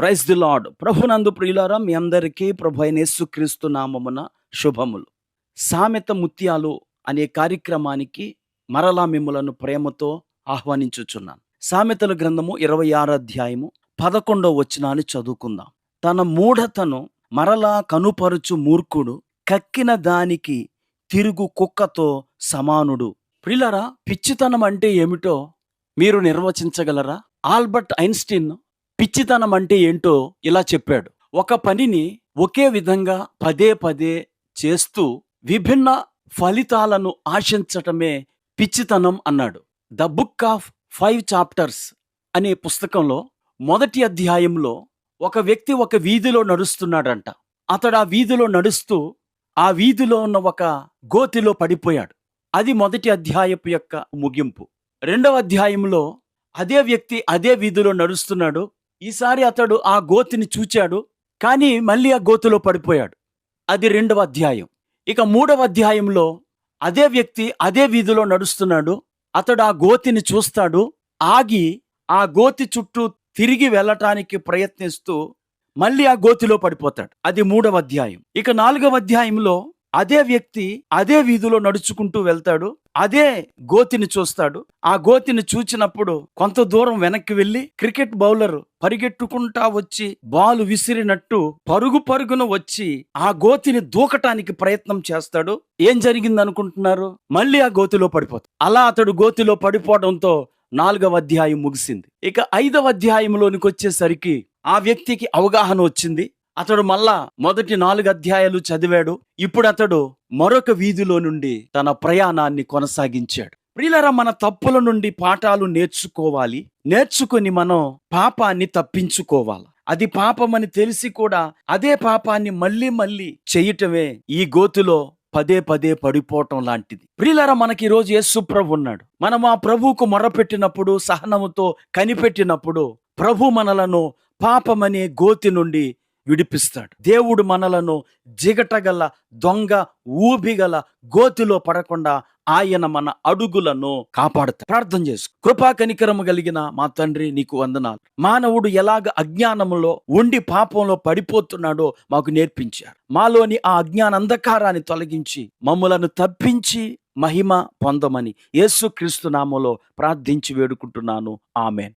Praise the lord. ప్రభునందు ప్రియులారా మీ అందరికీ ప్రభు అయిన యేసుక్రీస్తు నామమున శుభములు. సామెత ముత్యాలు అనే కార్యక్రమానికి మరలా మిమ్మలను ప్రేమతో ఆహ్వానించుచున్నాను. సామెతల గ్రంథము ఇరవై ఆరు అధ్యాయము పదకొండో వచనాన్ని చదువుకుందాం. తన మూఢతను మరలా కనుపరుచు మూర్ఖుడు కక్కిన దానికి తిరుగు కుక్కతో సమానుడు. ప్రిలరా పిచ్చితనం అంటే ఏమిటో మీరు నిర్వచించగలరా? ఆల్బర్ట్ ఐన్స్టీన్ పిచ్చితనం అంటే ఏంటో ఇలా చెప్పాడు. ఒక పనిని ఒకే విధంగా పదే పదే చేస్తూ విభిన్న ఫలితాలను ఆశించటమే పిచ్చితనం అన్నాడు. The book of five chapters అనే పుస్తకంలో మొదటి అధ్యాయంలో ఒక వ్యక్తి ఒక వీధిలో నడుస్తున్నాడంట. అతడు ఆ వీధిలో నడుస్తూ ఆ వీధిలో ఉన్న ఒక గోతిలో పడిపోయాడు. అది మొదటి అధ్యాయపు యొక్క ముగింపు. రెండవ అధ్యాయంలో అదే వ్యక్తి అదే వీధిలో నడుస్తున్నాడు. ఈసారి అతడు ఆ గోతిని చూచాడు కానీ మళ్ళీ ఆ గోతిలో పడిపోయాడు. అది రెండవ అధ్యాయం. ఇక మూడవ అధ్యాయంలో అదే వ్యక్తి అదే వీధిలో నడుస్తున్నాడు అతడు ఆ గోతిని చూస్తాడు ఆగి ఆ గోతి చుట్టూ తిరిగి వెళ్ళటానికి ప్రయత్నిస్తూ మళ్ళీ ఆ గోతిలో పడిపోతాడు. అది మూడవ అధ్యాయం. ఇక నాలుగవ అధ్యాయంలో అదే వ్యక్తి అదే వీధిలో నడుచుకుంటూ వెళ్తాడు అదే గోతిని చూస్తాడు. ఆ గోతిని చూచినప్పుడు కొంత దూరం వెనక్కి వెళ్ళి క్రికెట్ బౌలర్ పరిగెట్టుకుంటా వచ్చి బాలు విసిరినట్టు పరుగు పరుగున వచ్చి ఆ గోతిని దూకటానికి ప్రయత్నం చేస్తాడు. ఏం జరిగింది అనుకుంటున్నారు మళ్ళీ ఆ గోతిలో పడిపోతాడు. అలా అతడు గోతిలో పడిపోవడంతో నాలుగవ అధ్యాయం ముగిసింది. ఇక ఐదవ అధ్యాయంలోనికి వచ్చేసరికి ఆ వ్యక్తికి అవగాహన వచ్చింది. అతడు మళ్ళా మొదటి నాలుగు అధ్యాయాలు చదివాడు. ఇప్పుడు అతడు మరొక వీధిలో నుండి తన ప్రయాణాన్ని కొనసాగించాడు. ప్రియులరా మన తప్పుల నుండి పాఠాలు నేర్చుకోవాలి. నేర్చుకుని మనం పాపాన్ని తప్పించుకోవాలి. అది పాపమని తెలిసి కూడా అదే పాపాన్ని మళ్ళీ మళ్ళీ చేయటమే ఈ గోతులో పదే పదే పడిపోవటం లాంటిది. ప్రియులరా మనకి రోజు యేసు ప్రభు ఉన్నాడు. మనం ఆ ప్రభువుకు మొరపెట్టినప్పుడు సహనముతో కనిపెట్టినప్పుడు ప్రభు మనలను పాపమనే గోతి నుండి విడిపిస్తాడు. దేవుడు మనలను జిగటగల దొంగ ఊబిగల గోతిలో పడకుండా ఆయన మన అడుగులను కాపాడుతాడు. ప్రార్థన చేసు కృపా కనికరము కలిగిన మా తండ్రి నీకు వందనాలు. మానవుడు ఎలాగ అజ్ఞానములో ఉండి పాపంలో పడిపోతున్నాడో మాకు నేర్పించారు. మాలోని ఆ అజ్ఞాన అంధకారాన్ని తొలగించి మమ్ములను తప్పించి మహిమ పొందమని యేసు క్రీస్తు ప్రార్థించి వేడుకుంటున్నాను. ఆమెన్.